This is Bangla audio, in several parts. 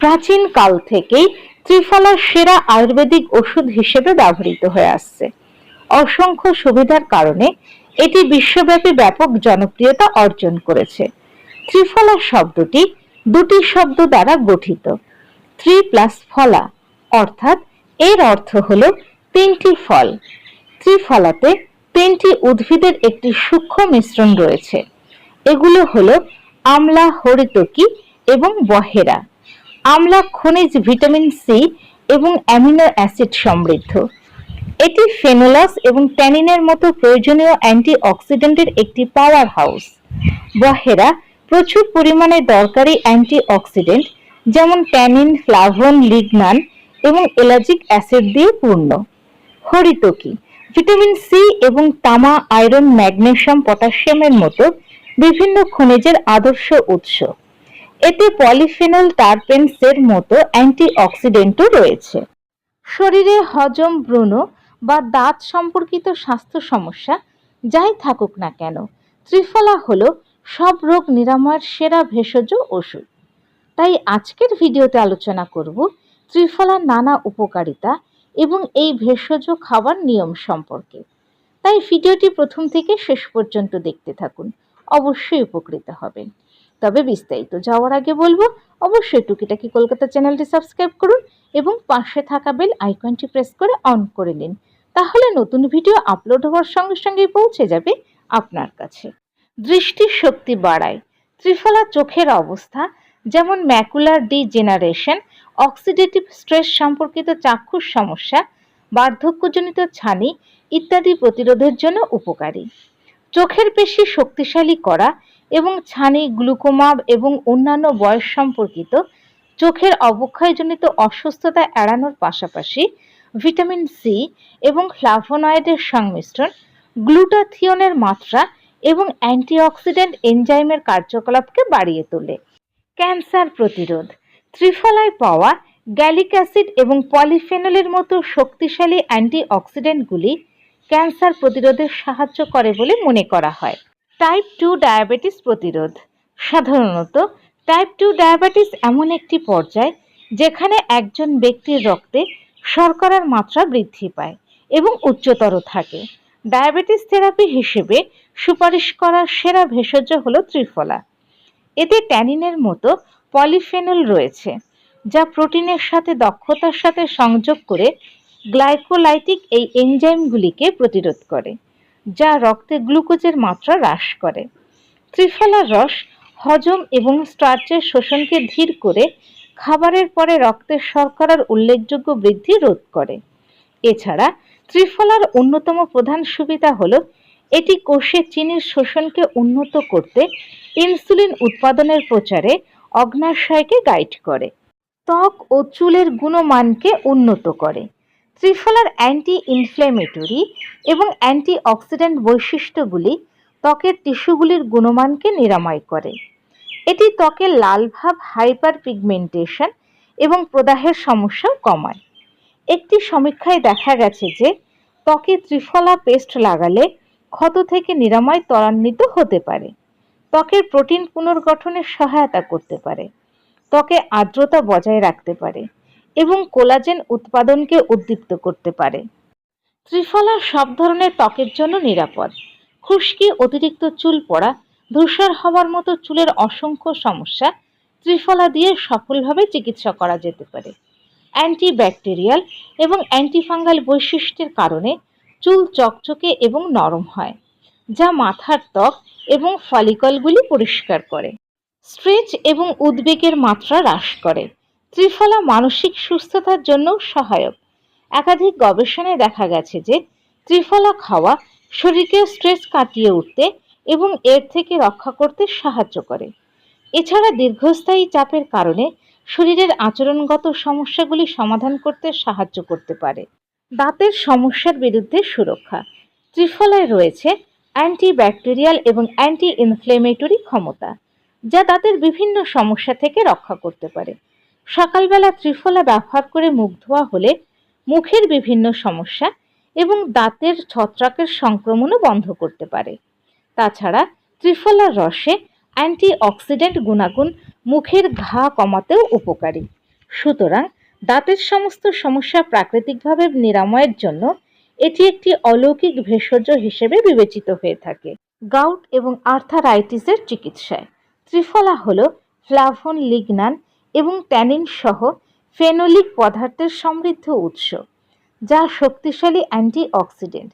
প্রাচীন কাল থেকেই ত্রিফলা সেরা আয়ুর্বেদিক ওষুধ হিসেবে ব্যবহৃত হয়ে আসছে। অসংখ্য সুবিধার কারণে এটি বিশ্বব্যাপী ব্যাপক জনপ্রিয়তা অর্জন করেছে। ত্রিফলা শব্দটি দুটি শব্দ দ্বারা গঠিত। ত্রি প্লাস ফলা অর্থাৎ এর অর্থ হল তিনটি ফল। ত্রিফলাতে তিনটি উদ্ভিদের একটি সূক্ষ্ম মিশ্রণ রয়েছে। এগুলো হলো আমলা, হরিতকি এবং বহেরা। আমলা খনিজ, ভিটামিন সি এবং অ্যামিনো অ্যাসিড সমৃদ্ধ। এটি ফেনোলাস এবং ট্যানিনের মতো প্রয়োজনীয় অ্যান্টিঅক্সিডেন্টের একটি পাওয়ার হাউস বহেরা প্রচুর পরিমাণে দরকারি অ্যান্টিঅক্সিডেন্ট, যেমন ট্যানিন, ফ্লাভন, লিগনান এবং এলাজিক অ্যাসিড দিয়ে পূর্ণ। হরিতকি, ভিটামিন সি এবং তামা, আয়রন, ম্যাগনেশিয়াম, পটাশিয়ামের মতো বিভিন্ন খনিজের আদর্শ উৎস। এতে পলিফেনল টারপেনসের মতো অ্যান্টিঅক্সিডেন্টও রয়েছে। শরীরে হজম ব্রণ বা দাঁত সম্পর্কিত স্বাস্থ্য সমস্যা যাই থাকুক না কেন, ত্রিফলা হল সব রোগ নিরাময়ের সেরা ভেষজ ওষুধ। তাই আজকের ভিডিওতে আলোচনা করব ত্রিফলার নানা উপকারিতা এবং এই ভেষজ খাবার নিয়ম সম্পর্কে। তাই ভিডিওটি প্রথম থেকে শেষ পর্যন্ত দেখতে থাকুন। অবশ্যই উপকৃত হবেন তবে বিস্তারিত যাওয়ার আগে বলব, অবশ্যই টুকিটাকি কলকাতা চ্যানেলটি সাবস্ক্রাইব করুন এবং পাশে থাকা বেল আইকনটি প্রেস করে অন করে নিন। তাহলে নতুন ভিডিও আপলোড হওয়ার সঙ্গে সঙ্গেই পৌঁছে যাবে আপনার কাছে। দৃষ্টির শক্তি বাড়ায়। ত্রিফলা চোখের অবস্থা, যেমন macular degeneration oxidative stress সম্পর্কিত চাক্ষুষ সমস্যা, বার্ধক্যজনিত ছানি ইত্যাদি প্রতিরোধের জন্য উপকারী। চোখের পেশি শক্তিশালী করা এবং ছানি, গ্লুকোমা এবং অন্যান্য বয়স সম্পর্কিত চোখের অবক্ষয়জনিত অসুস্থতা এড়ানোর পাশাপাশি ভিটামিন সি এবং ফ্লাভোনয়েডের সংমিশ্রণ, গ্লুটাথিয়নের মাত্রা এবং অ্যান্টিঅক্সিডেন্ট এনজাইমের কার্যকলাপকে বাড়িয়ে তোলে। ক্যান্সার প্রতিরোধ, ত্রিফলায় পাওয়া গ্যালিক অ্যাসিড এবং পলিফেনলের মতো শক্তিশালী অ্যান্টিঅক্সিডেন্টগুলি ক্যান্সার প্রতিরোধে সাহায্য করে বলে মনে করা হয়। টাইপ টু ডায়াবেটিস প্রতিরোধ। সাধারণত টাইপ টু ডায়াবেটিস এমন একটি পর্যায় যেখানে একজন ব্যক্তির রক্তে শর্করার মাত্রা বৃদ্ধি পায় এবং উচ্চতর থাকে। ডায়াবেটিস থেরাপি হিসেবে সুপারিশ করা সেরা ভেষজ হলো ত্রিফলা। এতে ট্যানিনের মতো পলিফেনল রয়েছে, যা প্রোটিনের সাথে দক্ষতার সাথে সংযোগ করে গ্লাইকোলাইটিক এই এনজাইমগুলিকে প্রতিরোধ করে, যা রক্তে গ্লুকোজের মাত্রা হ্রাস করে। ত্রিফলার রস হজম এবং স্টার্চের শোষণকে ধীর করে খাবারের পরে রক্তের শর্করার উল্লেখযোগ্য বৃদ্ধি রোধ করে। এছাড়া ত্রিফলার অন্যতম প্রধান সুবিধা হল, এটি কোষে চিনির শোষণকে উন্নত করতে ইনসুলিন উৎপাদনের প্রচারে অগ্নাশয়কে গাইড করে, ত্বক ও চুলের গুণমানকে উন্নত করে। ত্রিফলার অ্যান্টি ইনফ্ল্যামেটরি এবং অ্যান্টি অক্সিডেন্ট বৈশিষ্ট্যগুলি ত্বকের টিস্যুগুলির গুণমানকে নিরাময় করে। এটি ত্বকের লালভাব হাইপার পিগমেন্টেশন এবং প্রদাহের সমস্যাও কমায়। একটি সমীক্ষায় দেখা গেছে যে, ত্বকে ত্রিফলা পেস্ট লাগালে ক্ষত থেকে নিরাময় ত্বরান্বিত হতে পারে। ত্বকের প্রোটিন পুনর্গঠনে সহায়তা করতে পারে। ত্বকে আর্দ্রতা বজায় রাখতে পারে। এবং কোলাজেন উৎপাদনকে উদ্দীপ্ত করতে পারে। ত্রিফলা সব ধরনের ত্বকের জন্য নিরাপদ। খুশকি, অতিরিক্ত চুল পড়া, ধূসর হওয়ার মতো চুলের অসংখ্য সমস্যা ত্রিফলা দিয়ে সফলভাবে চিকিৎসা করা যেতে পারে। অ্যান্টিব্যাকটেরিয়াল এবং অ্যান্টিফাঙ্গাল বৈশিষ্ট্যের কারণে চুল চকচকে এবং নরম হয়, যা মাথার ত্বক এবং ফলিকলগুলি পরিষ্কার করে। স্ট্রেচ এবং উদ্বেগের মাত্রা হ্রাস করে। ত্রিফলা মানসিক সুস্থতার জন্য সহায়ক। একাধিক গবেষণায় দেখা গেছে যে, ত্রিফলা খাওয়া শরীরকে স্ট্রেস কাটিয়ে উঠতে এবং এর থেকে রক্ষা করতে সাহায্য করে। এছাড়া দীর্ঘস্থায়ী চাপের কারণে শরীরের আচরণগত সমস্যাগুলি সমাধান করতে সাহায্য করতে পারে। দাঁতের সমস্যার বিরুদ্ধে সুরক্ষা। ত্রিফলায় রয়েছে অ্যান্টিব্যাকটেরিয়াল এবং অ্যান্টি ইনফ্লেমেটরি ক্ষমতা, যা দাঁতের বিভিন্ন সমস্যা থেকে রক্ষা করতে পারে। সকালবেলা ত্রিফলা ব্যবহার করে মুখ ধোয়া হলে মুখের বিভিন্ন সমস্যা এবং দাঁতের ছত্রাকের সংক্রমণও বন্ধ করতে পারে। তাছাড়া ত্রিফলার রসে অ্যান্টিঅক্সিডেন্ট গুণাগুণ মুখের ঘা কমাতেও উপকারী। সুতরাং দাঁতের সমস্ত সমস্যা প্রাকৃতিকভাবে নিরাময়ের জন্য এটি একটি অলৌকিক ভেষজ হিসেবে বিবেচিত হয়ে থাকে। গাউট এবং আর্থারাইটিসের চিকিৎসায়। ত্রিফলা হল ফ্লাভন লিগনান এবং ট্যানিন সহ ফেনোলিক পদার্থের সমৃদ্ধ উৎস, যা শক্তিশালী অ্যান্টিঅক্সিডেন্ট।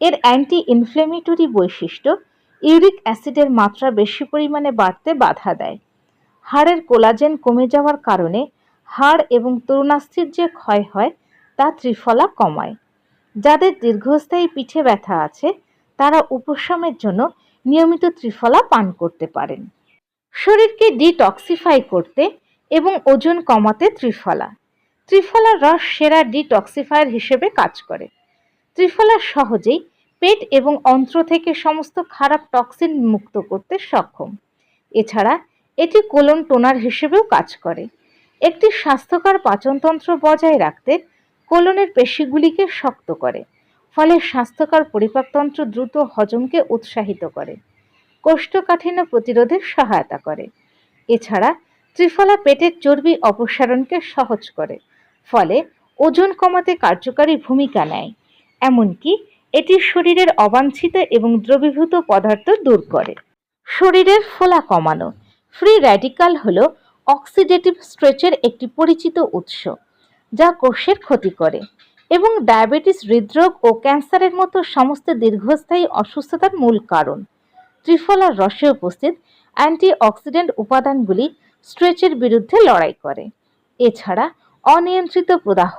এর অ্যান্টি ইনফ্লেমেটরি বৈশিষ্ট্য, ইউরিক অ্যাসিডের মাত্রা বেশি পরিমাণে বাড়তে বাধা দেয়। হাড়ের কোলাজেন কমে যাওয়ার কারণে হাড় এবং তরুণাস্থির যে ক্ষয় হয়, তা ত্রিফলা কমায়। যাদের দীর্ঘস্থায়ী পিঠে ব্যথা আছে, তারা উপশমের জন্য নিয়মিত ত্রিফলা পান করতে পারেন। শরীরকে ডিটক্সিফাই করতে এবং ওজন কমাতে ত্রিফলা। ত্রিফলার রস সেরা ডিটক্সিফায়ার হিসেবে কাজ করে। ত্রিফলা সহজেই পেট এবং অন্ত্র থেকে সমস্ত খারাপ টক্সিন মুক্ত করতে সক্ষম। এছাড়া এটি কোলন টোনার হিসেবেও কাজ করে। একটি স্বাস্থ্যকর পাচনতন্ত্র বজায় রাখতে কোলনের পেশিগুলিকে শক্ত করে, ফলে স্বাস্থ্যকর পরিপাকতন্ত্র দ্রুত হজমকে উৎসাহিত করে। কোষ্ঠকাঠিন্য প্রতিরোধে সহায়তা করে। এছাড়া ত্রিফলা পেটের চর্বি অপসারণকে সহজ করে, ফলে ওজন কমাতে কার্যকারী ভূমিকা নেয়। এমনকি এটি শরীরের অবাঞ্ছিত এবং দ্রবীভূত পদার্থ দূর করে। শরীরের ফোলা কমানো, ফ্রি র্যাডিকাল হল অক্সিডেটিভ স্ট্রেচের একটি পরিচিত উৎস, যা কোষের ক্ষতি করে এবং ডায়াবেটিস হৃদরোগ ও ক্যান্সারের মতো সমস্ত দীর্ঘস্থায়ী অসুস্থতার মূল কারণ। ত্রিফলার রসে উপস্থিত অ্যান্টিঅক্সিডেন্ট উপাদানগুলি স্ট্রেচের বিরুদ্ধে লড়াই করে। এছাড়া অনিয়ন্ত্রিত প্রদাহ,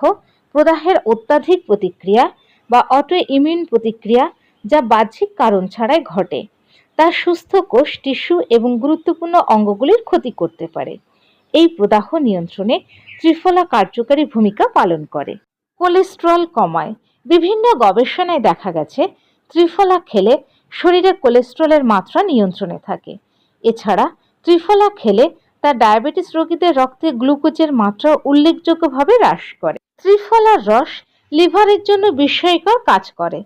প্রদাহের অত্যাধিক প্রতিক্রিয়া বা অটো ইমিউন প্রতিক্রিয়া যা বাহ্যিক কারণ ছাড়াই ঘটে, তা সুস্থ কোষ, টিস্যু এবং গুরুত্বপূর্ণ অঙ্গগুলির ক্ষতি করতে পারে। এই প্রদাহ নিয়ন্ত্রণে ত্রিফলা কার্যকারী ভূমিকা পালন করে। কোলেস্ট্রল কমায়। বিভিন্ন গবেষণায় দেখা গেছে, ত্রিফলা খেলে শরীরে কোলেস্ট্রলের মাত্রা নিয়ন্ত্রণে থাকে। এছাড়া ত্রিফলা খেলে তা ডায়াবেটিস রোগীদের রক্তে গ্লুকোজের মাত্রা উল্লেখযোগ্যভাবে হ্রাস করে। ত্রিফলার রস লিভারের জন্য বিস্ময়কর কাজ করে,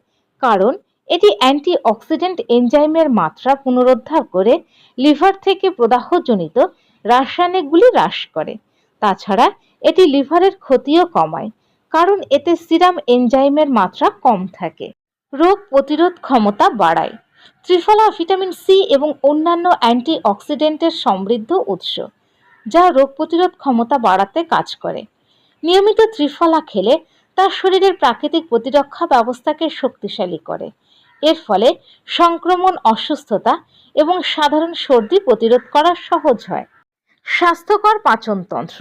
কারণ এটি অ্যান্টি অক্সিডেন্ট এনজাইমের মাত্রা পুনরুদ্ধার করে লিভার থেকে প্রদাহজনিত রাসায়নিকগুলি হ্রাস করে। তাছাড়া এটি লিভারের ক্ষতিও কমায়, কারণ এতে সিরাম এনজাইমের মাত্রা কম থাকে। রোগ প্রতিরোধ ক্ষমতা বাড়ায়। ত্রিফলা ভিটামিন সি এবং অন্যান্য অ্যান্টি অক্সিডেন্টের সমৃদ্ধ উৎস, যা রোগ প্রতিরোধ ক্ষমতা বাড়াতে কাজ করে। নিয়মিত ত্রিফলা খেলে তার শরীরের প্রাকৃতিক প্রতিরক্ষা ব্যবস্থাকে শক্তিশালী করে। এর ফলে সংক্রমণ, অসুস্থতা এবং সাধারণ সর্দি প্রতিরোধ করা সহজ হয়। স্বাস্থ্যকর পাচনতন্ত্র,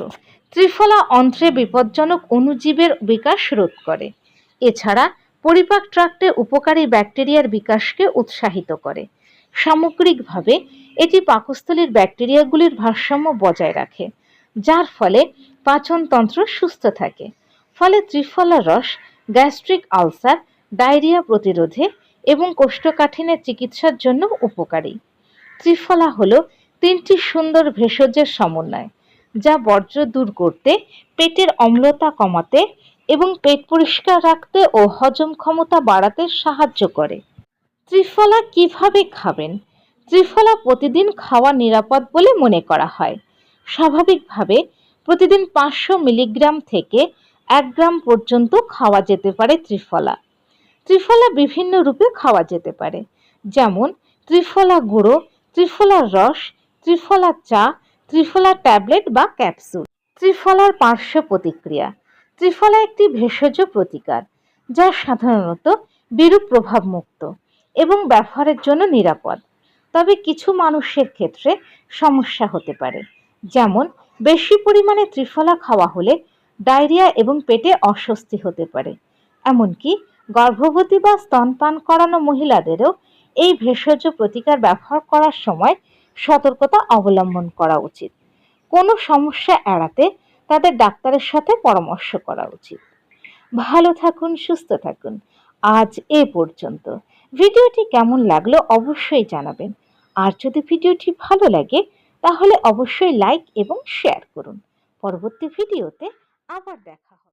ত্রিফলা অন্ত্রে বিপজ্জনক অণুজীবের বিকাশ রোধ করে। এছাড়া পরিপাক ট্রাক্টে উপকারী ব্যাকটেরিয়ার বিকাশকে উৎসাহিত করে। সামগ্রিকভাবে, এটি পাকস্থলীর ব্যাকটেরিয়াগুলির ভারসাম্য বজায় রাখে, যার ফলে পাচনতন্ত্র সুস্থ থাকে। ফলে ত্রিফলা রস, গ্যাস্ট্রিক আলসার, ডায়রিয়া প্রতিরোধে এবং কোষ্ঠকাঠিন্যের চিকিৎসার জন্য উপকারী। ত্রিফলা হল তিনটি সুন্দর ভেষজের সমন্বয়, যা বর্জ্য দূর করতে, পেটের অম্লতা কমাতে এবং পেট পরিষ্কার রাখতে ও হজম ক্ষমতা বাড়াতে সাহায্য করে। ত্রিফলা কীভাবে খাবেন? ত্রিফলা প্রতিদিন খাওয়া নিরাপদ বলে মনে করা হয়। স্বাভাবিকভাবে প্রতিদিন পাঁচশো মিলিগ্রাম থেকে এক গ্রাম পর্যন্ত খাওয়া যেতে পারে ত্রিফলা। ত্রিফলা বিভিন্ন রূপে খাওয়া যেতে পারে। যেমন, ত্রিফলা গুঁড়ো ত্রিফলার রস, ত্রিফলা চা, ত্রিফলা ট্যাবলেট বা ক্যাপসুল। ত্রিফলার পার্শ্ব প্রতিক্রিয়া। ত্রিফলা একটি ভেষজ প্রতিকার, যা সাধারণত বিরূপ প্রভাবমুক্ত এবং ব্যবহারের জন্য নিরাপদ। তবে কিছু মানুষের ক্ষেত্রে সমস্যা হতে পারে, যেমন বেশি পরিমাণে ত্রিফলা খাওয়া হলে ডায়রিয়া এবং পেটে অস্বস্তি হতে পারে। এমনকি গর্ভবতী বা স্তনপান করানো মহিলাদেরও এই ভেষজ প্রতিকার ব্যবহার করার সময় সতর্কতা অবলম্বন করা উচিত। কোনো সমস্যা এড়াতে তাদের ডাক্তারের সাথে পরামর্শ করা উচিত। ভালো থাকুন, সুস্থ থাকুন। আজ এ পর্যন্ত। ভিডিওটি কেমন লাগল অবশ্যই জানাবেন। আর যদি ভিডিওটি ভালো লাগে, তাহলে অবশ্যই লাইক এবং শেয়ার করুন। পরবর্তী ভিডিওতে আবার দেখা